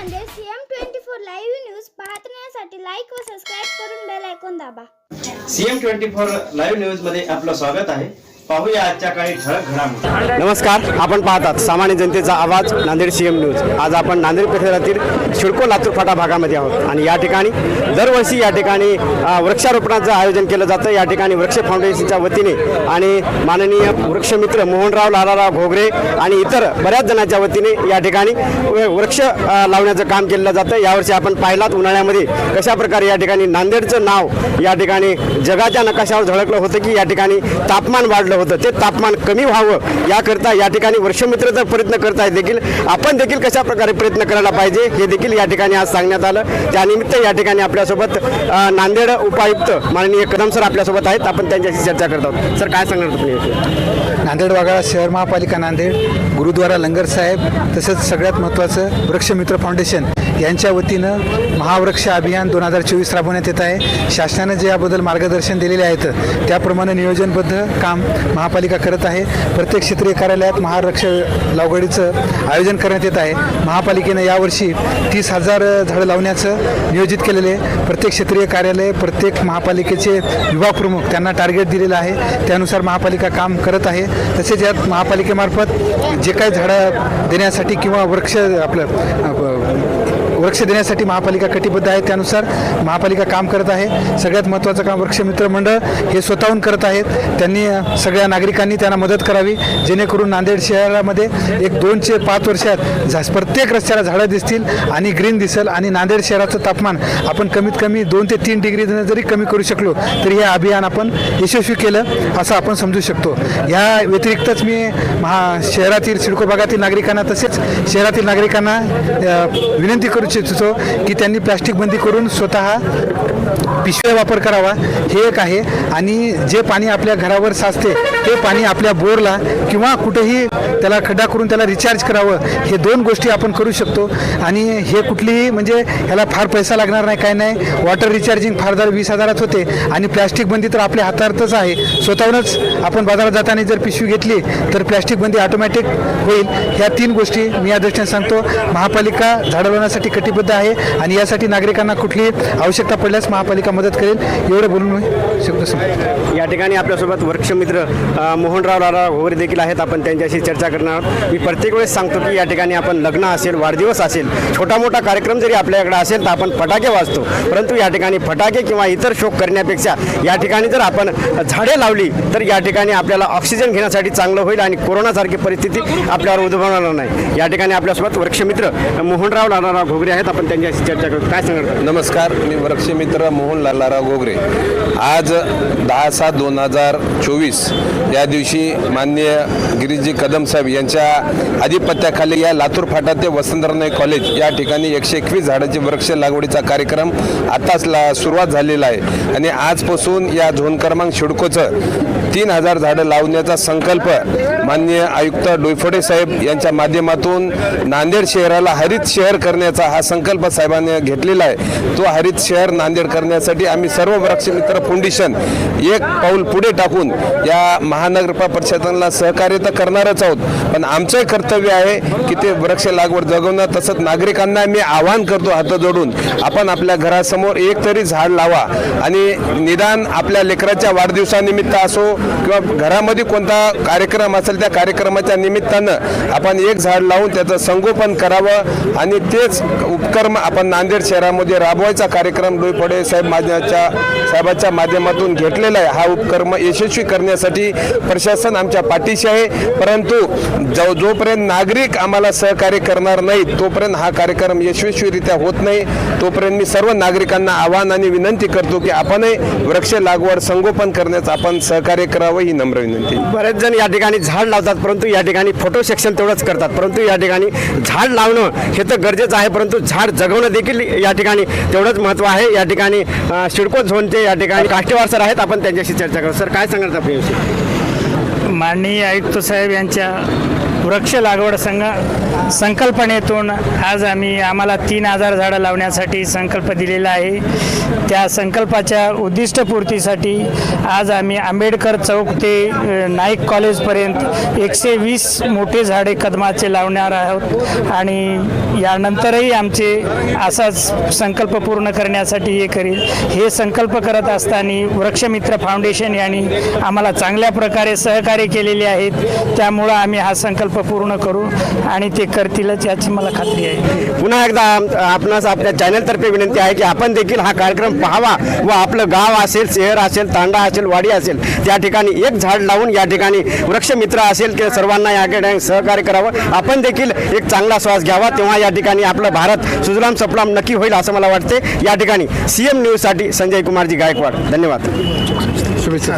Nanded CM twenty four live news पाहण्यासाठी like व subscribe करून बेल ऐकून दाबा. सीएम ट्वेंटी फोर लाईव्ह न्यूजमध्ये आपलं स्वागत आहे. पाहूया आजच्या काही ठळक घडामोडी. नमस्कार आपण पाहतात सामान्य जनतेचा आवाज नांदेड सीएम न्यूज. आज आपण नांदेड परिसरातील शिडको लातूर फाटा भागामध्ये आहोत. आणि या ठिकाणी दरवर्षी या ठिकाणी वृक्षारोपणाचं आयोजन केलं जातं. या ठिकाणी वृक्ष फाउंडेशनच्या वतीने आणि माननीय वृक्षमित्र मोहनराव लालाराव घोगरे आणि इतर बऱ्याच जणांच्या वतीने या ठिकाणी वृक्ष लावण्याचं काम केलं जातं. यावर्षी आपण पाहिलात उन्हाळ्यामध्ये कशा प्रकारे या ठिकाणी नांदेडचं नाव या ठिकाणी जगाच्या नकाशावर झळकलं होतं की या ठिकाणी तापमान वाढलं होतं. ते तापमान कमी व्हावं याकरता या ठिकाणी वर्षमित्र तर प्रयत्न करत आहेत देखील. आपण देखील कशा प्रकारे प्रयत्न करायला पाहिजे हे देखील या ठिकाणी आज सांगण्यात आलं. त्यानिमित्त या ठिकाणी आपल्यासोबत नांदेड उपायुक्त माननीय कदम सर आपल्यासोबत आहेत. आपण त्यांच्याशी चर्चा करत आहोत. सर काय सांगणार तुम्ही नांदेड वाघाळा शहर महापालिका नांदेड गुरुद्वारा लंगर साहेब तसंच सगळ्यात महत्त्वाचं वृक्षमित्र फाउंडेशन यांच्या वतीनं महावृक्ष अभियान दोन हजार चोवीस राबवण्यात येत आहे. शासनानं जे याबद्दल मार्गदर्शन दिलेले आहेत त्याप्रमाणे नियोजनबद्ध काम महापालिका करत आहे. प्रत्येक क्षेत्रीय कार्यालयात महारक्ष लावगडीचं आयोजन करण्यात येत आहे. महापालिकेनं यावर्षी तीस हजार झाडं लावण्याचं नियोजित केलेले आहे. प्रत्येक क्षेत्रीय कार्यालय प्रत्येक महापालिकेचे विभाग प्रमुख त्यांना टार्गेट दिलेलं आहे. त्यानुसार महापालिका काम करत आहे. तसेच यात महापालिकेमार्फत जे काही झाडं देण्यासाठी किंवा वृक्ष आपलं वृक्ष देण्यासाठी महापालिका कटिबद्ध आहे. त्यानुसार महापालिका काम करत आहे. सगळ्यात महत्त्वाचं काम वृक्षमित्र मंडळ हे स्वतःहून करत आहेत. त्यांनी सगळ्या नागरिकांनी त्यांना मदत करावी. जेणेकरून नांदेड शहरामध्ये एक दोनशे पाच वर्षात झा प्रत्येक रस्त्याला झाडं दिसतील आणि ग्रीन दिसेल आणि नांदेड शहराचं तापमान आपण कमीत कमी दोन ते तीन डिग्री जरी कमी करू शकलो तरी हे अभियान आपण यशस्वी केलं असं आपण समजू शकतो. या व्यतिरिक्तच मी महा शहरातील सिडको भागातील नागरिकांना तसेच शहरातील नागरिकांना विनंती करू इच्छितो की त्यांनी प्लास्टिक बंदी करून स्वतः पिशव्या वापर करावा हे एक आहे. आणि जे पाणी आपल्या घरावर साचते ते पाणी आपल्या बोरला किंवा कुठेही त्याला खड्डा करून त्याला रिचार्ज करावं हे दोन गोष्टी आपण करू शकतो. आणि हे कुठलीही म्हणजे ह्याला फार पैसा लागणार नाही काय नाही. वॉटर रिचार्जिंग फार दर वीस हजारात होते. आणि प्लॅस्टिक बंदी तर आपल्या हातातच आहे. स्वतःहूनच आपण बाजारात जाताना जर पिशवी घेतली तर प्लॅस्टिक बंदी ऑटोमॅटिक होईल. ह्या तीन गोष्टी मी या दृष्टीने सांगतो. महापालिका झाडं लावण्यासाठी कटिबद्ध आहे आणि यासाठी नागरिकांना कुठली आवश्यकता पडल्यास महापालिका मदत करेल. एवढं बोलून मी शब्द या ठिकाणी आपल्यासोबत वृक्षमित्र मोहनराव लाला वगैरे देखील आहेत. आपण त्यांच्याशी चर्चा करणार आहोत. मी प्रत्येक वेळेस सांगतो की या ठिकाणी आपण लग्न असेल वाढदिवस असेल छोटा मोठा कार्यक्रम जरी आपल्याकडे असेल तर आपण फटाके वाजतो. परंतु या ठिकाणी फटाके किंवा इतर शोक करण्यापेक्षा या ठिकाणी जर आपण झाडे लावली तर या ठिकाणी आपल्याला ऑक्सिजन घेण्यासाठी चांगलं होईल आणि कोरोनासारखी परिस्थिती आपल्यावर उद्भवणार नाही. या ठिकाणी आपल्यासोबत वृक्षमित्र मोहनराव लालाराव घोगरे आहेत आपण त्यांच्याशी चर्चा करू काय सांगणार नमस्कार मी वृक्षमित्र मोहन लालाराव गोगरे. आज दहा सात दोन हजार चोवीस या दिवशी माननीय गिरीजी कदम साहेब यांच्या आधिपत्याखाली या लातूर फाटा ते वसंतराव कॉलेज या ठिकाणी एकशे एकवीस झाडाची वृक्ष लागवडीचा कार्यक्रम आताच ला सुरुवात झालेला आहे. आणि आजपासून या झोन क्रमांक शिडकोचं तीन हजार झाडं लावण्याचा संकल्प माननीय आयुक्त डोयफोडे साहेब यांच्या माध्यमातून नांदेड शहराला हरित शहर करण्याचा हा संकल्प साहेबांनी घेतलेला आहे. तो हरित शहर नांदेड करण्यासाठी आम्ही सर्व वृक्षमित्र फाउंडेशन एक पाऊल पुढे टाकून या महानगर परिषदांना सहकार्य तर करणारच आहोत. पण आमचंही कर्तव्य आहे की ते वृक्ष लागवड जगवणं. तसंच नागरिकांना मी आवाहन करतो हात जोडून आपण आपल्या घरासमोर एक तरी झाड लावा. आणि निदान आपल्या लेकराच्या वाढदिवसानिमित्त असो किंवा घरामध्ये कोणता कार्यक्रम असेल त्या कार्यक्रमाच्या निमित्तानं आपण एक झाड लावून त्याचं संगोपन करावं. आणि तेच उपक्रम आपण नांदेड शहरामध्ये राबवायचा कार्यक्रम डोईफोडे साहेब माझ्याच्या साहेबाच्या माध्यमातून घेतलेला आहे. हा उपक्रम यशस्वी करण्यासाठी प्रशासन आमच्या पाठीशी आहे. परंतु जो जोपर्यंत नागरिक आम्हाला सहकार्य करणार नाहीत तोपर्यंत हा कार्यक्रम यशस्वीरित्या होत नाही. तोपर्यंत मी सर्व नागरिकांना आवाहन आणि विनंती करतो की आपणही वृक्ष लागवड संगोपन करण्याचं आपण सहकार्य करावं ही नम्र विनंती. बरेच जण या ठिकाणी झाड लावतात परंतु या ठिकाणी फोटो सेक्शन तेवढंच करतात. परंतु या ठिकाणी झाड लावणं हे तर गरजेचं आहे परंतु झाड जगवणं देखील या ठिकाणी तेवढंच महत्त्व आहे. या ठिकाणी अं, सिडको झोनचे या ठिकाणी काष्टेवार सर आहेत. आपण त्यांच्याशी चर्चा करू. सर काय सांगणार आपल्याविषयी माननीय आयुक्त साहेब यांच्या वृक्ष लागवड संघ संकल्पनेतून आज आम्ही आम्हाला तीन हजार झाडं लावण्यासाठी संकल्प दिलेला आहे. त्या संकल्पाच्या उद्दिष्टपूर्तीसाठी आज आम्ही आंबेडकर चौक ते नाईक कॉलेजपर्यंत एकशे वीस मोठे झाडे कदमाचे लावणार आहोत आणि यानंतरही आमचे असाच संकल्प पूर्ण करण्यासाठी हे करील. हे संकल्प करत असताना वृक्षमित्र फाउंडेशन यांनी आम्हाला चांगल्या प्रकारे सहकार्य केलेले आहेत. त्यामुळं आम्ही हा संकल्प पूर्ण करू आणि ते करतीलच याची मला खात्री आहे. पुन्हा एकदा आपणास आपल्या चॅनलतर्फे विनंती आहे की आपण देखील हा कार्यक्रम पाहावा व आपलं गाव असेल शहर असेल तांडा असेल वाडी असेल त्या ठिकाणी एक झाड लावून या ठिकाणी वृक्षमित्र असेल की सर्वांना या ठिकाणी सहकार्य करावं. आपण देखील एक चांगला श्वास घ्यावा तेव्हा या ठिकाणी आपलं भारत सुजलाम सफलाम नक्की होईल असं मला वाटते. या ठिकाणी सी एम न्यूजसाठी संजय कुमारजी गायकवाड. धन्यवाद. शुभेच्छा.